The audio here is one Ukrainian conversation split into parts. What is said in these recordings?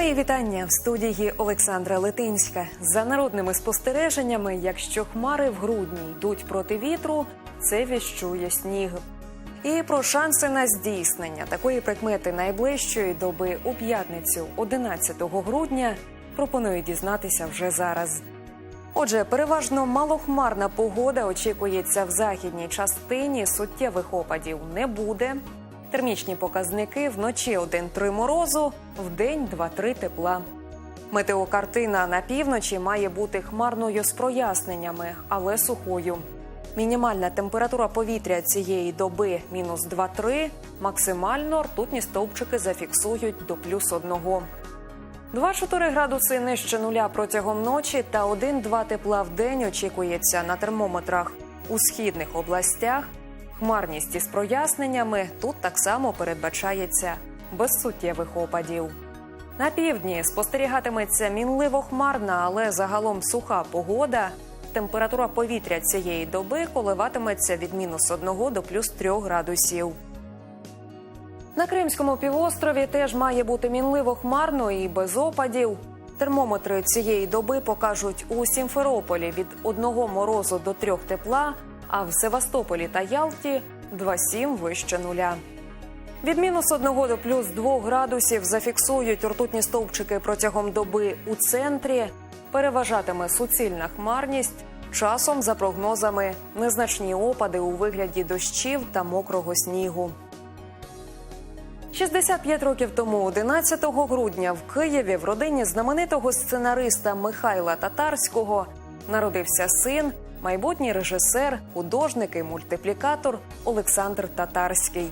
Мої вітання в студії Олександра Литинська. За народними спостереженнями, якщо хмари в грудні йдуть проти вітру, це віщує сніг. І про шанси на здійснення такої прикмети найближчої доби у п'ятницю, 11 грудня, пропоную дізнатися вже зараз. Отже, переважно малохмарна погода очікується в західній частині. Суттєвих опадів не буде. Термічні показники вночі 1-3 морозу, вдень 2-3 тепла. Метеокартина на півночі має бути хмарною з проясненнями, але сухою. Мінімальна температура повітря цієї доби мінус 2-3, максимально ртутні стовпчики зафіксують до плюс 1. 2-4 градуси нижче нуля протягом ночі та 1-2 тепла в день очікується на термометрах у східних областях. Хмарність із проясненнями тут так само передбачається без суттєвих опадів. На півдні спостерігатиметься мінливо хмарна, але загалом суха погода. Температура повітря цієї доби коливатиметься від мінус 1 до плюс 3 градусів. На Кримському півострові теж має бути мінливо хмарно і без опадів. Термометри цієї доби покажуть у Сімферополі від 1 морозу до 3 тепла, а в Севастополі та Ялті 2,7 вище нуля. Від мінус 1 до плюс 2 градусів зафіксують ртутні стовпчики протягом доби у центрі. Переважатиме суцільна хмарність. Часом, за прогнозами, незначні опади у вигляді дощів та мокрого снігу. 65 років тому, 11 грудня, в Києві в родині знаменитого сценариста Михайла Татарського народився син, майбутній режисер, художник і мультиплікатор Олександр Татарський.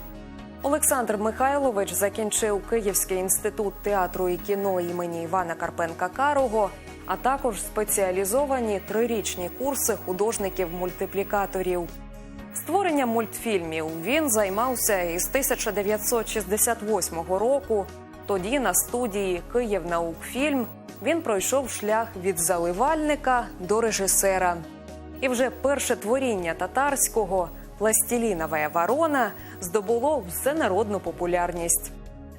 Олександр Михайлович закінчив Київський інститут театру і кіно імені Івана Карпенка Карого, а також спеціалізовані трирічні курси художників-мультиплікаторів. Створенням мультфільмів він займався із 1968 року. Тоді на студії Київ Наукфільм він пройшов шлях від заливальника до режисера. І вже перше творіння татарського пластилінова ворона здобуло всенародну популярність.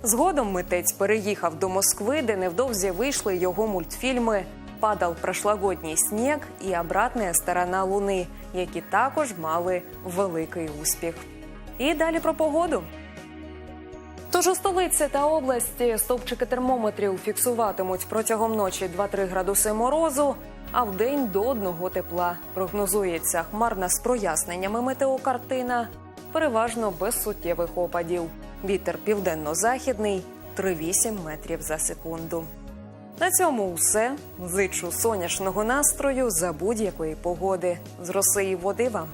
Згодом митець переїхав до Москви, де невдовзі вийшли його мультфільми Падал прошлогодній сніг і обратна сторона Луни, які також мали великий успіх. І далі про погоду. Тож у столиці та області стовпчики термометрів фіксуватимуть протягом ночі 2-3 градуси морозу, а в день до одного тепла. Прогнозується хмарна з проясненнями метеокартина, переважно без суттєвих опадів. Вітер південно-західний 3,8 метрів за секунду. На цьому все. Зичу сонячного настрою за будь-якої погоди. З роси і води вам.